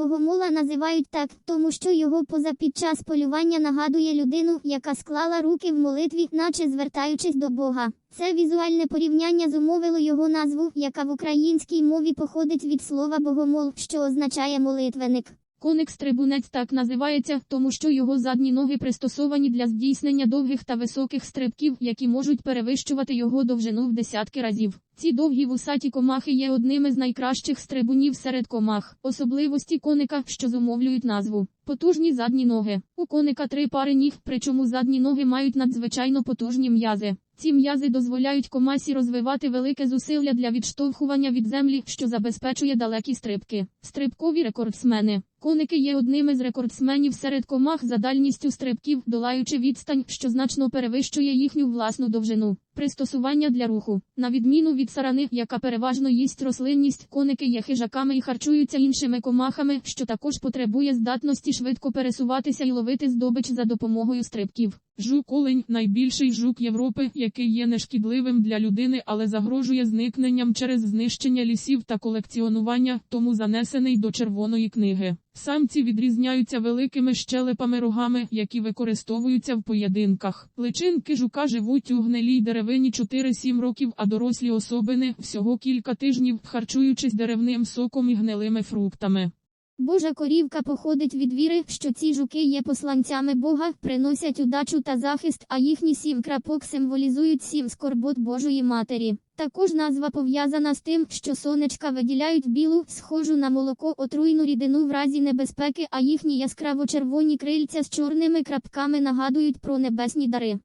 Богомола називають так, тому що його поза під час полювання нагадує людину, яка склала руки в молитві, наче звертаючись до Бога. Це візуальне порівняння зумовило його назву, яка в українській мові походить від слова богомол, що означає молитвеник. Коник-стрибунець так називається, тому що його задні ноги пристосовані для здійснення довгих та високих стрибків, які можуть перевищувати його довжину в десятки разів. Ці довгі вусаті комахи є одними з найкращих стрибунів серед комах. Особливості коника, що зумовлюють назву. Потужні задні ноги. У коника три пари ніг, причому задні ноги мають надзвичайно потужні м'язи. Ці м'язи дозволяють комасі розвивати велике зусилля для відштовхування від землі, що забезпечує далекі стрибки. Стрибкові рекордсмени. Коники є одними з рекордсменів серед комах за дальністю стрибків, долаючи відстань, що значно перевищує їхню власну довжину. Пристосування для руху. На відміну від сарани, яка переважно їсть рослинність, коники є хижаками і харчуються іншими комахами, що також потребує здатності швидко пересуватися і ловити здобич за допомогою стрибків. Жук-олень – найбільший жук Європи, який є нешкідливим для людини, але загрожує зникненням через знищення лісів та колекціонування, тому занесений до червоної книги. Самці відрізняються великими щелепами рогами, які використовуються в поєдинках. Личинки жука живуть у гнилій деревині 4-7 років, а дорослі особини всього кілька тижнів, харчуючись деревним соком і гнилими фруктами. Божа корівка походить від віри, що ці жуки є посланцями Бога, приносять удачу та захист, а їхні сім крапок символізують сім скорбот Божої Матері. Також назва пов'язана з тим, що сонечка виділяють білу, схожу на молоко отруйну рідину в разі небезпеки, а їхні яскраво червоні крильця з чорними крапками нагадують про небесні дари.